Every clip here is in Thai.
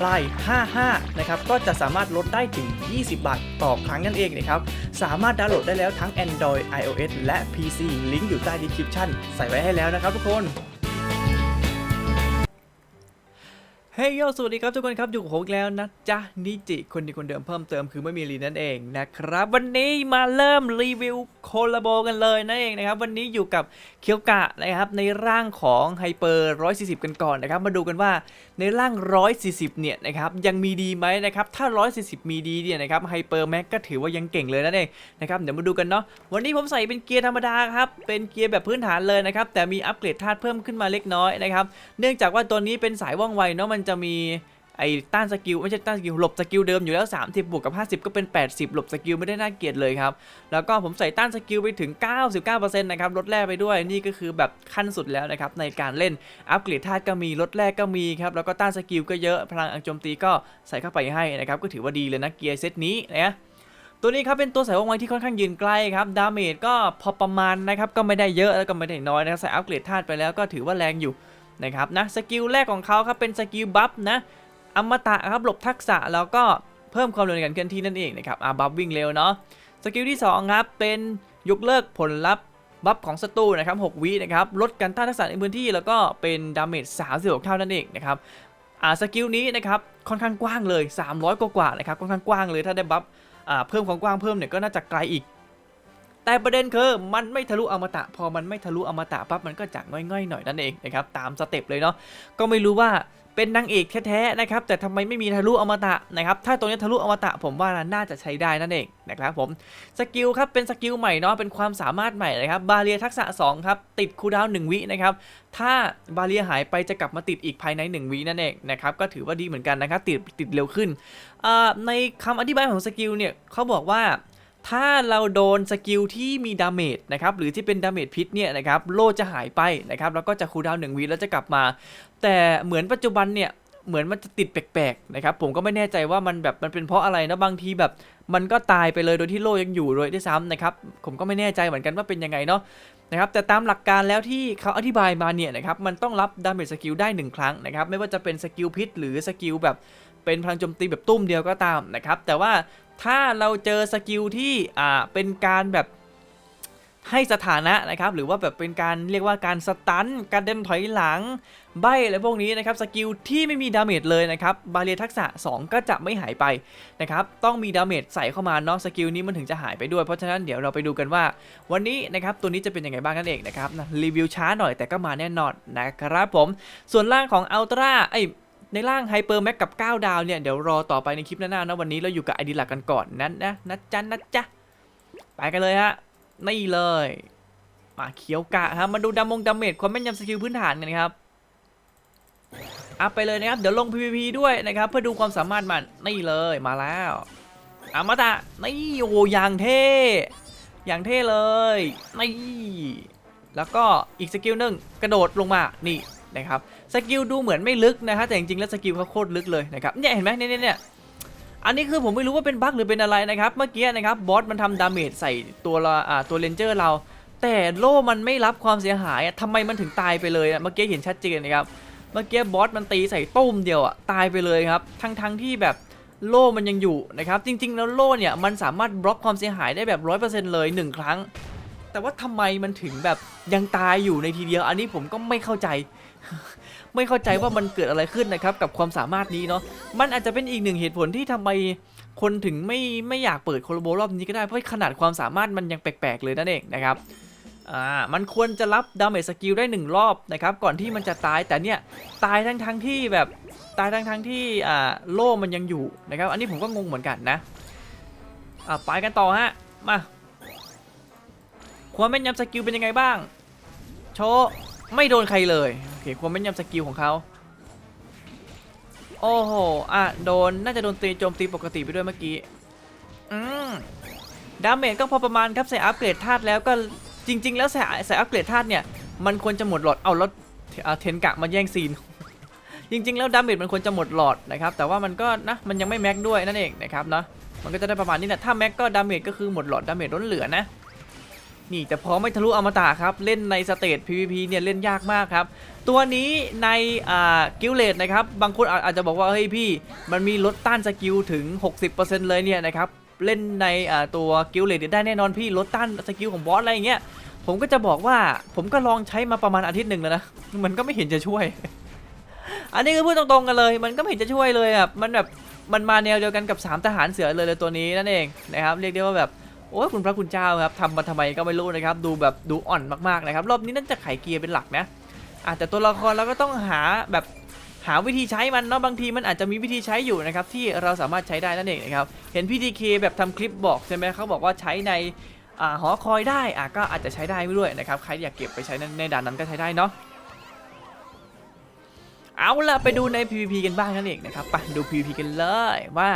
ปลาย 55 นะครับ ก็จะสามารถลดได้ถึง 20 บาทต่อครั้งนั่นเองนะครับ สามารถดาวน์โหลดได้แล้วทั้ง Android iOS และ PC ลิงก์อยู่ใต้ดีคริปชั่นใส่ไว้ให้แล้วนะครับทุกคน เฮ้ยโยสวัสดีครับทุกคนครับอยู่กับผมอีกแล้วนะจ๊ะนิจิคนดีคนเดิมเพิ่มเติมคือไม่มีลีนั่นเองนะครับ วันนี้มาเริ่มรีวิวโคลาโบกันเลยนั่นเองนะครับ วันนี้อยู่กับเคียวกะนะครับในร่างของไฮเปอร์140 กันก่อนนะครับ มาดูกันว่าในร่าง 140 เนี่ยนะครับยังมีดีไหมนะครับถ้า 140 มีดีเนี่ยนะครับไฮเปอร์แม็กก็ถือว่ายังเก่งเลยนั่นเองนะครับเดี๋ยวมาดูกันเนาะวันนี้ผมใส่เป็นเกียร์ธรรมดาครับเป็นเกียร์แบบพื้นฐานเลยนะครับแต่มีอัปเกรดธาตุเพิ่มขึ้นมาเล็กน้อยนะครับเนื่องจากว่าตัวนี้เป็นสายว่องไวเนาะมันจะมีไอ้ต้านสกิลไม่ใช่ต้านสกิลหลบสกิลเดิมอยู่แล้ว 30 บวกกับ 50 ก็เป็น 80 หลบสกิลไม่ได้น่าเกลียดเลยครับ แล้วก็ผมใส่ต้านสกิลไปถึง 99%นะครับลดแร่ไปด้วยนี่ก็คือแบบขั้นสุดแล้วนะครับ ในการเล่นอัปเกรดธาตุก็มีลดแร่ก็มีครับ แล้วก็ต้านสกิลก็เยอะพลังอังโจมตีก็ใส่เข้าไปให้นะครับ ก็ถือว่าดีเลยนะเกียร์เซตนี้นะตัวนี้ครับเป็นตัวสายว่องไวที่ค่อนข้างยืนไกลครับดาเมจก็พอประมาณนะครับก็ไม่ได้เยอะแล้วก็ไม่ได้น้อยนะครับใส่อัปเกรดธาตุไปแล้วก็ถือว่าแรงอยู่ นะครับนะสกิลแรกของเขาครับเป็นสกิลบัฟนะอมตะครับหลบทักษะแล้วก็เพิ่มความเร็วในการเคลื่อนที่นั่นเองนะครับอ่าบัฟวิ่งเร็วเนาะสกิลที่สองครับเป็นยกเลิกผลลัพธ์บัฟของศัตรูนะครับ6วินะครับลดการต้านทักษะในพื้นที่แล้วก็เป็นดาเมจ36เท่านั่นเองนะครับอ่าสกิลนี้นะครับค่อนข้างกว้างเลย 300 กว่ากว่านะครับค่อนข้างกว้างเลยถ้าได้บัฟอ่าเพิ่มความกว้างเพิ่มเนี่ยก็น่าจะไกลอีก แต่ประเด็นคือมันไม่ทะลุอมตะ พอมันไม่ทะลุอมตะปั๊บมันก็จะง่อยๆหน่อยนั่นเองนะครับตามสเต็ปเลยเนาะก็ไม่รู้ว่าเป็นนางเอกแท้ๆนะครับแต่ทำไมไม่มีทะลุอมตะนะครับถ้าตัวนี้ทะลุอมตะผมว่าน่าจะใช้ได้นั่นเองนะครับผมสกิลครับเป็นสกิลใหม่เนาะเป็นความสามารถใหม่นะครับบาเรียทักษะ2ครับติดคูดาวหน์1วินะครับถ้าบาเรียหายไปจะกลับมาติดอีกภายใน 1วินั่นเองนะครับก็ถือว่าดีเหมือนกันนะครับติดติดเร็วขึ้นในคำอธิบายของสกิลเนี่ยเขาบอกว่า ถ้าเราโดนสกิลที่มีดาเมจนะครับหรือที่เป็นดาเมจพิษเนี่ยนะครับโล่จะหายไปนะครับแล้วก็จะคูลดาวน์หนึ่งวิแล้วจะกลับมา แต่เหมือนปัจจุบันเนี่ยเหมือนมันจะติดแปลกๆนะครับผมก็ไม่แน่ใจว่ามันแบบมันเป็นเพราะอะไรนะบางทีแบบ มันก็ตายไปเลยโดยที่โล่ยังอยู่เลยด้วยซ้ำนะครับผมก็ไม่แน่ใจเหมือนกันว่าเป็นยังไงเนาะนะครับแต่ตามหลักการแล้วที่เขาอธิบายมาเนี่ยนะครับมันต้องรับดาเมจสกิลได้หนึ่งครั้งนะครับไม่ว่าจะเป็นสกิลพิษหรือสกิลแบบเป็นพลังโจมตีแบบตุ้มเดียวก็ตามนะครับแต่ว่า ถ้าเราเจอสกิลที่อ่าเป็นการแบบให้สถานะนะครับ หรือว่าแบบเป็นการเรียกว่าการสตันการเดินถอยหลัง ใบอะไรพวกนี้นะครับ สกิลที่ไม่มีดาเมจเลยนะครับ บาเรียทักษะ 2 ก็จะไม่หายไปนะครับ ต้องมีดาเมจใส่เข้ามาเนาะสกิลนี้มันถึงจะหายไปด้วย เพราะฉะนั้นเดี๋ยวเราไปดูกันว่า วันนี้นะครับตัวนี้จะเป็นยังไงบ้างนั่นเองนะครับนะรีวิวช้าหน่อยแต่ก็มาแน่นอนนะครับผม ส่วนล่างของอัลตร้าไอ ในร่างไฮเปอร์แม็กกับ 9 ดาวเนี่ย เดี๋ยวรอต่อไปในคลิปหน้าๆนะวันนี้เราอยู่กับไอดีหลักกันก่อนนั้นนะนะจ๊ะนะจ๊ะไปกันเลยฮะนี่เลย มาเขียวกะครับมาดูดามงดาเมจความแม่นยำสกิลพื้นฐานกันครับอัพไปเลยนะครับ เดี๋ยวลง PVP ด้วยนะครับ เพื่อดูความสามารถมันนี่เลยมาแล้วอามาตะนี่โอ้ย่างเท่อย่างเท่เลยนี่แล้วก็อีกสกิลหนึ่งกระโดดลงมานี่นะครับ สกิลดูเหมือนไม่ลึกนะฮะแต่จริงๆแล้วสกิลเขาโคตรลึกเลยนะครับเนี่ยเห็นไหมเนี่ยเนี่ยเนี่ยอันนี้คือผมไม่รู้ว่าเป็นบั๊กหรือเป็นอะไรนะครับเมื่อกี้นะครับบอสมันทำดาเมจใส่ตัวละอ่าตัวเลนเจอร์เรา แต่โล่มันไม่รับความเสียหายอะทำไมมันถึงตายไปเลยอะเมื่อกี้เห็นชัดเจนนะครับเมื่อกี้บอสมันตีใส่ตุ้มเดียวอะตายไปเลยครับทั้งทั้งๆที่แบบโล่มันยังอยู่นะครับจริง ๆ แล้วโล่เนี่ยมันสามารถบล็อกความเสียหายได้แบบร้อยเปอร์เซ็นต์เลยหนึ่งครั้ง แต่ว่าทำไมมันถึงแบบยังตายอยู่ในทีเดียว อันนี้ผมก็ไม่เข้าใจ ไม่เข้าใจว่ามันเกิดอะไรขึ้นนะครับกับความสามารถนี้เนาะมันอาจจะเป็นอีกหนึ่งเหตุผลที่ทำไมคนถึงไม่ไม่อยากเปิดโคโลโบรอบนี้ก็ได้เพราะขนาดความสามารถมันยังแปลกๆเลยนั่นเองนะครับอ่ามันควรจะรับดาเมจสกิลได้หนึ่งรอบนะครับก่อนที่มันจะตายแต่เนี่ยตายทั้งทั้งๆที่แบบตายทั้งทั้งๆที่อ่าโล่มันยังอยู่นะครับ อันนี้ผมก็งงเหมือนกันนะอ่าไปกันต่อฮะมาความแม่นยำสกิลเป็นยังไงบ้าง โชไม่โดนใครเลย โอเคความแม่นยำสกิลของเขาโอ้โห อะ โดน น่าจะโดนตีโจมตีปกติไปด้วยเมื่อกี้ อืม ดาเมจก็พอประมาณครับ ใส่อัปเกรดธาตุแล้วก็จริง ๆ แล้วใส่ใส่อัปเกรดธาตุเนี่ย มันควรจะหมดหลอด เอาแล้วเอาเทนกะมาแย่งซีน จริง ๆ แล้วดาเมจมันควรจะหมดหลอดนะครับ แต่ว่ามันก็นะ มันยังไม่แม็กด้วยนั่นเองนะครับเนาะ มันก็จะได้ประมาณนี้แหละ ถ้าแม็กก็ดาเมจก็คือหมดหลอดดาเมจล้นเหลือนะ นี่แต่พอไม่ทะลุอมตะครับ เล่นในสเตจ PVP เนี่ยเล่นยากมากครับ ตัวนี้ในอ่ากิลเลดนะครับ บางคนอาจจะบอกว่า เฮ้ยพี่ มันมีลดต้านสกิลถึง 60%เลยเนี่ยนะครับ เล่นในอ่าตัวกิลเลดได้แน่นอนพี่ลดต้านสกิลของบอสอะไรอย่างเงี้ยผมก็จะบอกว่าผมก็ลองใช้มาประมาณอาทิตย์หนึ่งแล้วนะ มันก็ไม่เห็นจะช่วย อันนี้คือพูดตรงๆกันเลย มันก็ไม่เห็นจะช่วยเลยอะมันแบบมันมาแนวเดียวกันกับสามทหารเสือเลยเลยตัวนี้นั่นเองนะครับเรียกได้ว่าแบบ โอ้คุณพระคุณเจ้าครับทำมาทำไมก็ไม่รู้นะครับ ดูแบบดูอ่อนมากๆนะครับ รอบนี้น่าจะไขเกียร์เป็นหลักนะอะแต่ตัวละครเราก็ต้องหาแบบหาวิธีใช้มันเนาะบางทีมันอาจจะมีวิธีใช้อยู่นะครับที่เราสามารถใช้ได้นั่นเองนะครับเห็นพี่ทีเคแบบทำคลิปบอกใช่ไหมเขาบอกว่าใช้ในอหอคอยได้อะก็อาจจะใช้ได้ด้วยนะครับใครอยากเก็บไปใช้ในในด่านนั้นก็ใช้ได้เนาะเอาล่ะไปดูใน PVP กันบ้างนั่นเองนะครับไปดู PVP กันเลยว่า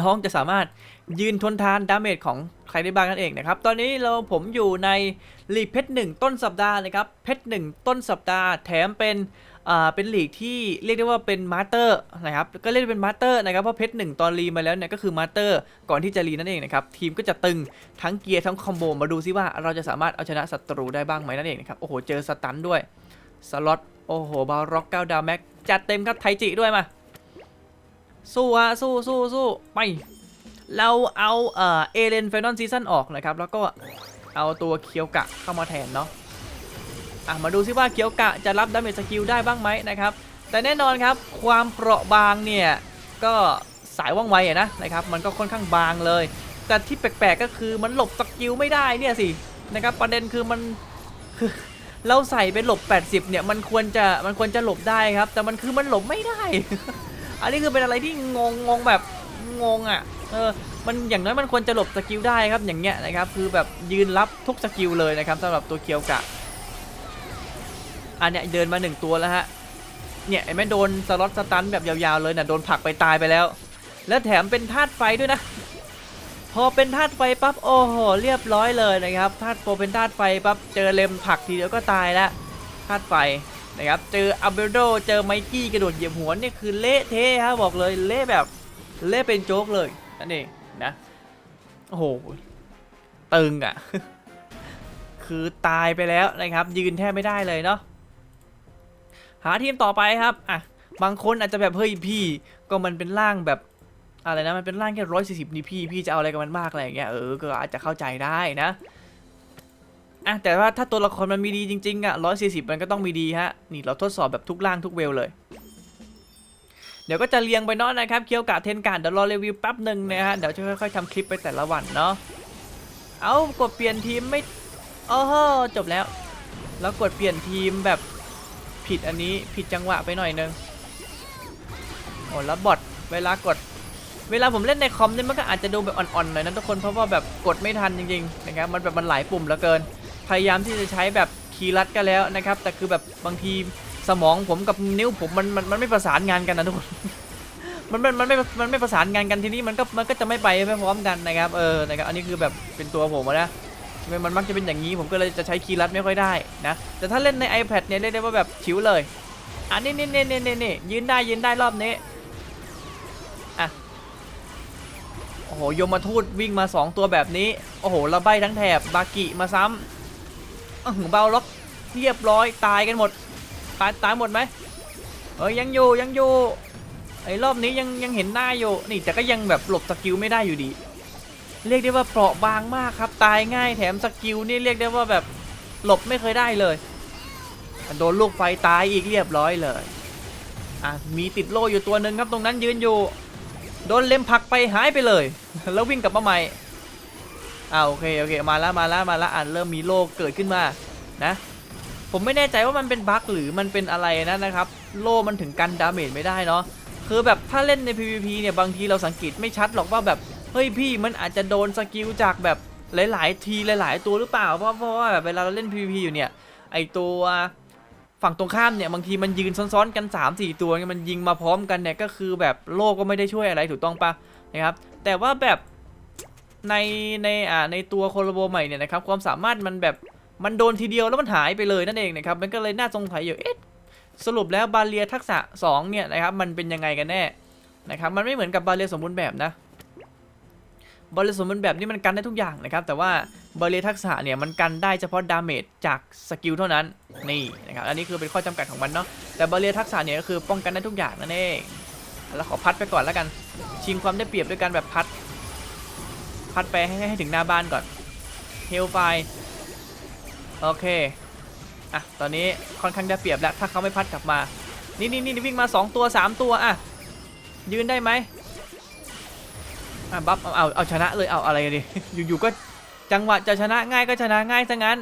น้องจะสามารถยืนทนทานดาเมจของใครได้บ้างนั่นเองนะครับ ตอนนี้เราผมอยู่ในลีกเพชรหนึ่งต้นสัปดาห์นะครับ เพชรหนึ่งต้นสัปดาห์ แถมเป็นอ่าเป็นลีกที่เรียกได้ว่าเป็นมาสเตอร์นะครับ ก็เรียกเป็นมาสเตอร์นะครับ เพราะเพชรหนึ่งตอนรีมาแล้วเนี่ยก็คือมาสเตอร์ก่อนที่จะรีนั่นเองนะครับ ทีมก็จะตึงทั้งเกียร์ทั้งคอมโบมาดูซิว่าเราจะสามารถเอาชนะศัตรูได้บ้างไหมนั่นเองนะครับ โอ้โห เจอสตันด้วย สล็อต โอ้โห บาร็อกเก้าดาวแม็กจัดเต็มครับไทจิด้วยมา สู้ฮะสู้สู้สู้ไป เราเอาเอ่อเอเลนไฟนอลซีซั่นออกนะครับ แล้วก็เอาตัวเคียวกะเข้ามาแทนเนาะอะมาดูซิว่าเคียวกะจะรับดาเมจสกิลได้บ้างไหมนะครับ แต่แน่นอนครับความเปราะบางเนี่ย ก็สายว่องไวอะนะนะครับ มันก็ค่อนข้างบางเลย แต่ที่แปลกๆก็คือมันหลบสกิลไม่ได้เนี่ยสินะครับประเด็นคือมันคือเราใส่เป็นหลบ 80 เนี่ยมันควรจะมันควรจะหลบได้ครับ แต่มันคือมันหลบไม่ได้ อันนี้คือเป็นอะไรที่งงงงแบบงงอะ เออ มันอย่างน้อยมันควรจะหลบสกิลได้ครับอย่างเงี้ยนะครับ คือแบบยืนรับทุกสกิลเลยนะครับสำหรับตัวเคียวกะ อันเนี้ยเดินมาหนึ่งตัวแล้วฮะ เนี่ยไอ้แม่โดนสล็อตสตันแบบยาวๆเลยนะ่ะโดนผลักไปตายไปแล้ว แล้วแถมเป็นธาตุไฟด้วยนะ พอเป็นธาตุไฟปั๊บโอ้โหเรียบร้อยเลยนะครับธาตุโปเป็นธาตุไฟปั๊บเจอเลมผลักทีเดียวก็ตายแล้วธาตุไฟ นะครับ เจออัลเบโดเจอไมกี้กระโดดเหยียบหัวนี่คือเละเทะฮะบอกเลยเละแบบเละเป็นโจ๊กเลยนั่นเองนะโอ้โหตึงอะ คือตายไปแล้วนะครับ ยืนแทบไม่ได้เลยเนาะหาทีมต่อไปครับอะบางคนอาจจะแบบเฮ้ยพี่ ก็มันเป็นร่างแบบอะไรนะมันเป็นร่างแค่ร้อยสี่สิบนี่พี่พี่จะเอาอะไรกับมันมากอะไรอย่างเงี้ยเออก็อาจจะเข้าใจได้นะ อะแต่ว่าถ้าตัวละครมันมีดีจริงๆอะร้อยสี่สิบมันก็ต้องมีดีฮะ นี่เราทดสอบแบบทุกร่างทุกเวลเลย เดี๋ยวก็จะเรียงไปเนาะนะครับ เคียวกะเทนการเดี๋ยวรอรีวิวแป๊บหนึ่งนะฮะ เดี๋ยวจะค่อยๆทำคลิปไปแต่ละวันเนาะ เอากดเปลี่ยนทีมไม่โอ้โหจบแล้ว แล้วกดเปลี่ยนทีมแบบผิดอันนี้ผิดจังหวะไปหน่อยนึงโอ้แล้วบอทเวลากดเวลาผมเล่นในคอมเนี่ยมันก็อาจจะดูแบบอ่อนๆหน่อยนะทุกคนเพราะว่าแบบกดไม่ทันจริงๆนะครับมันแบบมันหลายปุ่มเหลือเกิน พยายามที่จะใช้แบบคีย์ลัดก็แล้วนะครับ แต่คือแบบบางทีสมองผมกับนิ้วผมมันมันมันไม่ประสานงานกันนะทุกคนมันมันมันไม่มันไม่ประสานงานกันทีนี้มันก็มันก็จะไม่ไปไม่พร้อมกันนะครับเออนะครับอันนี้คือแบบเป็นตัวผมนะมันมันมักจะเป็นอย่างนี้ผมก็เลยจะใช้คีย์ลัดไม่ค่อยได้นะแต่ถ้าเล่นใน iPad เนี่ยเรียกได้ว่าแบบชิวเลยอันนี้นี่นี่นี่นี่ยืนได้ยืนได้รอบนี้อะโอ้โหยมมาทูตวิ่งมา 2 ตัวแบบนี้ โอ้โหระใบทั้งแถบบากิมาซ้ำ อื้อหือเบาล็อกเรียบร้อยตายกันหมดตายตายหมดไหมเอ้ยยังอยู่ยังอยู่ไอ้รอบนี้ยังยังเห็นหน้าอยู่นี่แต่ก็ยังแบบหลบสกิลไม่ได้อยู่ดี เรียกได้ว่าเปราะบางมากครับ ตายง่ายแถมสกิลนี่เรียกได้ว่าแบบหลบไม่เคยได้เลยโดนลูกไฟตายอีกเรียบร้อยเลยอะมีติดโล่อยู่ตัวหนึ่งครับตรงนั้นยืนอยู่ โดนเล็มผักไปหายไปเลย แล้ววิ่งกลับมาใหม่ อ่าโอเคโอเคมาแล้วมาแล้วมาแล้วอ่านเริ่มมีโลกเกิดขึ้นมานะผมไม่แน่ใจว่ามันเป็นบั๊กหรือมันเป็นอะไรนะนะครับ โล่มันถึงกันดาเมจไม่ได้เนาะคือแบบถ้าเล่นใน PVP เนี่ยบางทีเราสังเกตไม่ชัดหรอกว่าแบบเฮ้ยพี่มันอาจจะโดนสกิลจากแบบหลาย ๆ ทีหลาย ๆ ตัวหรือเปล่าเพราะเพราะว่าแบบเวลาเราเล่น PVP อยู่เนี่ยไอตัวฝั่งตรงข้ามเนี่ยบางทีมันยืนซ้อนๆกัน 3-4 ตัวมันยิงมาพร้อมกันเนี่ยก็คือแบบโลก็ไม่ได้ช่วยอะไรถูกต้องปะนะครับแต่ว่าแบบ ในในอ่าในตัวโคโลโบใหม่เนี่ยนะครับความสามารถมันแบบมันโดนทีเดียวแล้วมันหายไปเลยนั่นเองนะครับมันก็เลยน่าสงสัยอยู่เอ๊ะสรุปแล้วบาเรียทักษะ2เนี่ยนะครับมันเป็นยังไงกันแน่นะครับมันไม่เหมือนกับบาเรียสมบูรณ์แบบนะบาเรียสมบูรณ์แบบนี่มันกันได้ทุกอย่างนะครับแต่ว่าบาเรียทักษะเนี่ยมันกันได้เฉพาะดาเมจจากสกิลเท่านั้นนี่นะครับอันนี้คือเป็นข้อจำกัดของมันเนาะแต่บาเรียทักษะเนี่ยก็คือป้องกันได้ทุกอย่างนั่นเองแล้วขอพัดไปก่อนแล้วกัน ชิงความได้เปรียบด้วยการแบบพัด พัดไปให้ให้ถึงหน้าบ้านก่อนเฮลไฟโอเคอะตอนนี้ค่อนข้างได้เปรียบแล้วถ้าเขาไม่พัดกลับมา นี่นี่นี่วิ่งมา 2 ตัว 3 ตัวอะยืนได้ไหมอะบัฟเอาเอาเอาชนะเลยเอาอะไรกันดิอยู่ๆก็จังหวะจะชนะง่ายก็ชนะง่ายซะงั้น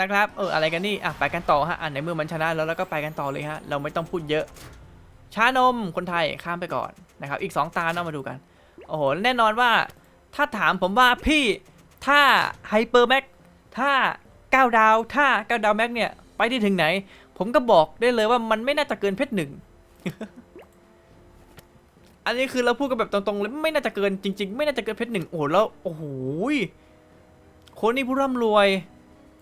นะครับเอออะไรกันนี่อะไปกันต่อฮะอะในเมื่อมันชนะแล้วเราก็ไปกันต่อเลยฮะเราไม่ต้องพูดเยอะชานมคนไทยข้ามไปก่อนนะครับอีก 2 ตาเนาะมาดูกันโอ้โหแน่นอนว่า ถ้าถามผมว่าพี่ถ้าไฮเปอร์แม็กถ้า 9 ดาว ถ้า 9 ดาวแม็กเนี่ยไปได้ถึงไหน ผมก็บอกได้เลยว่ามันไม่น่าจะเกินเพชรหนึ่งอันนี้คือเราพูดกันแบบตรงๆเลยไม่น่าจะเกินจริง ๆ ไม่น่าจะเกินเพชรหนึ่งโอ้โหแล้วโอ้โหคนนี้ผู้ร่ำรวย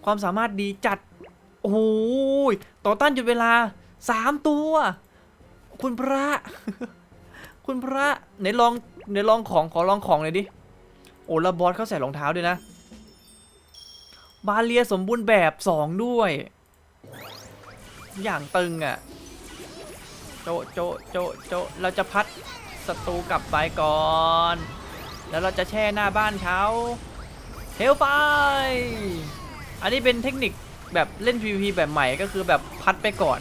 ความสามารถดีจัด โอ้โหต่อต้านหยุดเวลาสามตัว คุณพระ คุณพระไหนลองไหนลองของขอลองของหน่อยดิ โอ้แล้วบอสเขาใส่รองเท้าด้วยนะ บาเลียสมบูรณ์แบบสองด้วย อย่างตึงอะ่ะ โจะโจะโจะโจะเราจะพัดศัตรูกลับไปก่อน แล้วเราจะแช่หน้าบ้านเขาเฮลไปอันนี้เป็นเทคนิคแบบเล่น PVP แบบใหม่ก็คือแบบพัดไปก่อน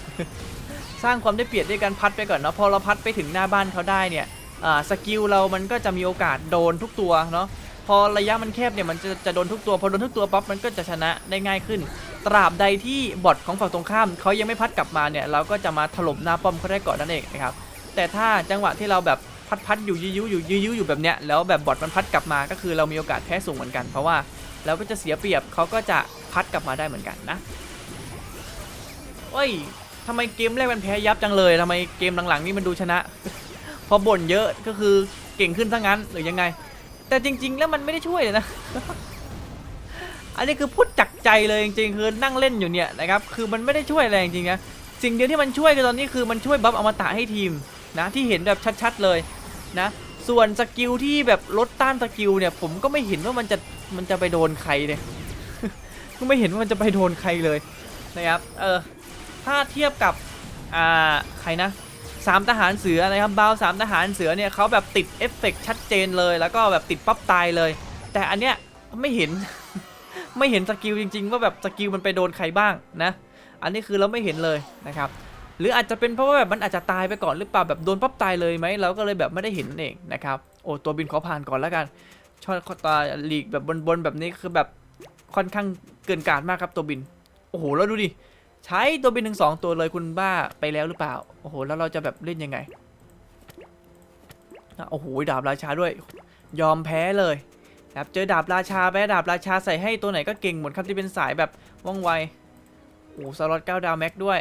สร้างความได้เปรียบด้วยการพัดไปก่อนเนาะพอเราพัดไปถึงหน้าบ้านเขาได้เนี่ยสกิลเรามันก็จะมีโอกาสโดนทุกตัวเนาะ พอระยะมันแคบเนี่ยมันจะจะโดนทุกตัวพอโดนทุกตัวปั๊บมันก็จะชนะได้ง่ายขึ้น ตราบใดที่บอทของฝั่งตรงข้ามเขายังไม่พัดกลับมาเนี่ยเราก็จะมาถล่มหน้าป้อมเขาได้ก่อนนั่นเองนะครับแต่ถ้าจังหวะที่เราแบบพัดพัดอยู่ยื้ออยู่ยื้อๆอยู่แบบเนี้ยแล้วแบบบอทมันพัดกลับมาก็คือเรามีโอกาสแพ้สูงเหมือนกัน เพราะว่าเราก็จะเสียเปรียบเขาก็จะพัดกลับมาได้เหมือนกันนะโอ้ยทำไมเกมแรกมันแพ้ยับจังเลยทำไมเกมหลังๆนี่มันดูชนะ พอบ่นเยอะก็คือเก่งขึ้นซะงั้นหรือยังไง แต่จริง ๆ แล้วมันไม่ได้ช่วยเลยนะ อันนี้คือพูดจากใจเลยจริงๆคือนั่งเล่นอยู่เนี่ยนะครับ คือมันไม่ได้ช่วยอะไรจริงๆนะ สิ่งเดียวที่มันช่วยคือตอนนี้คือมันช่วยบัฟอมตะให้ทีมนะที่เห็นแบบชัดๆเลยนะ ส่วนสกิลที่แบบลดต้านสกิลเนี่ย ผมก็ไม่เห็นว่ามันจะมันจะไปโดนใครเลยก็ไม่เห็นว่ามันจะไปโดนใครเลยนะครับ เออ ถ้าเทียบกับ อ่า ใครนะ สามทหารเสือนะครับบาวสามทหารเสือเนี่ยเขาแบบติดเอฟเฟกต์ชัดเจนเลย แล้วก็แบบติดปั๊บตายเลย แต่อันเนี้ยไม่เห็น ไม่เห็นสกิลจริง ๆ ว่าแบบสกิลมันไปโดนใครบ้างนะ อันนี้คือเราไม่เห็นเลยนะครับหรืออาจจะเป็นเพราะว่าแบบมันอาจจะตายไปก่อนหรือเปล่าแบบโดนปั๊บตายเลยไหมเราก็เลยแบบไม่ได้เห็นนั่นเองนะครับโอ้ตัวบินขอผ่านก่อนแล้วกันช่อตาลีกแบบบนๆแบบนี้คือแบบค่อนข้างเกินการมากครับตัวบิน โอ้โหแล้วดูดิ ใช้ตัวบินหนึ่งสองตัวเลยคุณบ้าไปแล้วหรือเปล่า โอ้โห แล้วเราจะแบบเล่นยังไงโอ้โห ดาบราชาด้วย ยอมแพ้เลยครับเจอดาบราชาไปดาบราชาใส่ให้ตัวไหนก็เก่งหมดครับที่เป็นสายแบบว่องไว โอ้สล็อต9ดาวแม็กด้วย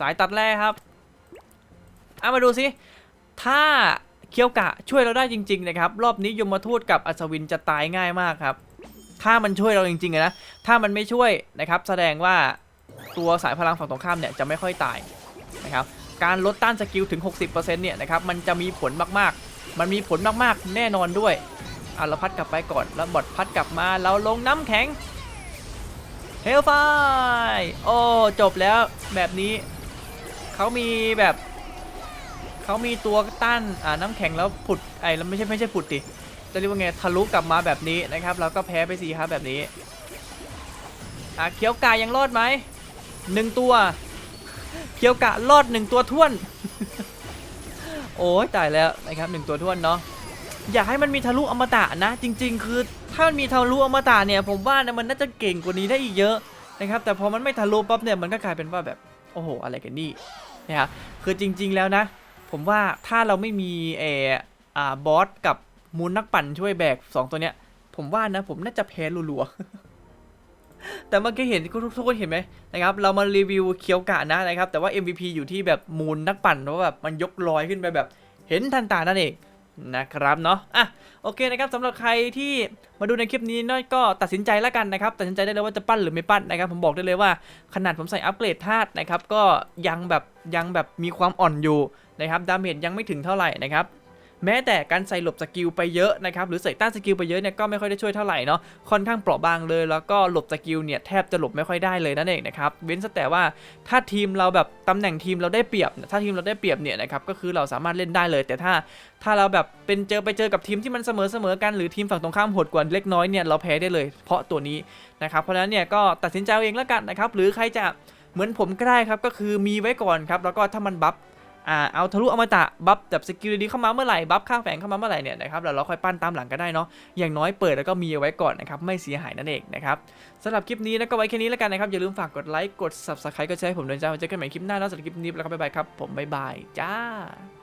สายตัดแร่ครับเอามาดูสิ ถ้าเคียวกะช่วยเราได้จริงๆนะครับ รอบนี้ยมทูตกับอัศวินจะตายง่ายมากครับ ถ้ามันช่วยเราจริงๆนะ ถ้ามันไม่ช่วยนะครับ แสดงว่า ตัวสายพลังฝั่งตรงข้ามเนี่ยจะไม่ค่อยตายนะครับการลดต้านสกิลถึง 60%เนี่ยนะครับมันจะมีผลมากๆ มันมีผลมากๆ แน่นอนด้วยอะเราพัดกลับไปก่อนแล้วบอดพัดกลับมาเราลงน้ำแข็งเฮลไฟโอ้จบแล้วแบบนี้เขามีแบบเขามีตัวต้านอ่าน้ำแข็งแล้วผุดไอ้แล้วไม่ใช่ไม่ใช่ผุดดิจะเรียกว่าไงทะลุกลับมาแบบนี้นะครับเราก็แพ้ไปสี่ครับแบบนี้อะเคียวกายยังรอดไหม หนึ่งตัว เคียวกะรอดหนึ่งตัวท้วน โอ้ยตายแล้วนะครับหนึ่งตัวท้วนเนาะอยากให้มันมีทะลุอมตะนะ จริง ๆ คือถ้ามันมีทะลุอมตะเนี่ย ผมว่านะมันน่าจะเก่งกว่านี้ได้อีกเยอะนะครับ แต่พอมันไม่ทะลุปั๊บเนี่ยมันก็กลายเป็นว่าแบบโอ้โหอะไรกันนี่นะครับคือจริง ๆแล้วนะ ผมว่าถ้าเราไม่มีเอออ่าบอสกับมูลนักปั่นช่วยแบกสองตัวเนี้ยผมว่านะผมน่าจะแพ้รัวๆ แต่เมื่อกี้เห็นทุกทุกคนเห็นไหมนะครับเรามารีวิวเคียวกะนะนะครับแต่ว่า MVP อยู่ที่แบบมูลนักปั่นเพราะว่าแบบมันยกลอยขึ้นไปแบบเห็นทันตานั่นเองนะครับเนาะอะโอเคนะครับสำหรับใครที่มาดูในคลิปนี้นาะก็ตัดสินใจแล้วกันนะครับตัดสินใจได้เลยว่าจะปั้นหรือไม่ปั้นนะครับ ผมบอกได้เลยว่าขนาดผมใส่อัปเกรดธาตุนะครับก็ยังแบบยังแบบมีความอ่อนอยู่นะครับดาเมจยังไม่ถึงเท่าไหร่นะครับ แม้แต่การใส่หลบสกิลไปเยอะนะครับหรือใส่ต้านสกิลไปเยอะเนี่ยก็ไม่ค่อยได้ช่วยเท่าไหร่เนาะค่อนข้างเปราะบางเลย แล้วก็หลบสกิลเนี่ยแทบจะหลบไม่ค่อยได้เลยนั่นเองนะครับเว้นแต่ว่าถ้าทีมเราแบบตำแหน่งทีมเราได้เปรียบ ถ้าทีมเราได้เปรียบเนี่ยนะครับก็คือเราสามารถเล่นได้เลย แต่ถ้าถ้าเราแบบเป็นเจอไปเจอกับทีมที่มันเสมอเสมอกันหรือทีมฝั่งตรงข้ามโหดกว่าเล็กน้อยเนี่ยเราแพ้ได้เลย เพราะตัวนี้นะครับเพราะฉะนั้นเนี่ยก็ตัดสินใจเอาเองแล้วกันนะครับหรือใครจะเหมือนผมก็ได้ครับก็คือมีไว้ก่อนครับแล้วก็ถ้ามันบัฟ อ่าเอาทะลุอมตะบัฟแบบสกิลดีเข้ามาเมื่อไหร่บัฟข้างแฝงเข้ามาเมื่อไหร่เนี่ยนะครับแล้วเราค่อยปั้นตามหลังก็ได้เนาะอย่างน้อยเปิดแล้วก็มีเอาไว้ก่อนนะครับไม่เสียหายนั่นเองนะครับสำหรับคลิปนี้นะก็ไว้แค่นี้แล้วกันนะครับอย่าลืมฝากกดไลค์กด subscribe ก็ใช้ผมด้วยจ้าไว้เจอกันใหม่คลิปหน้าแล้วสำหรับคลิปนี้แล้วก็บ๊ายบายครับผมบ๊ายบายจ้า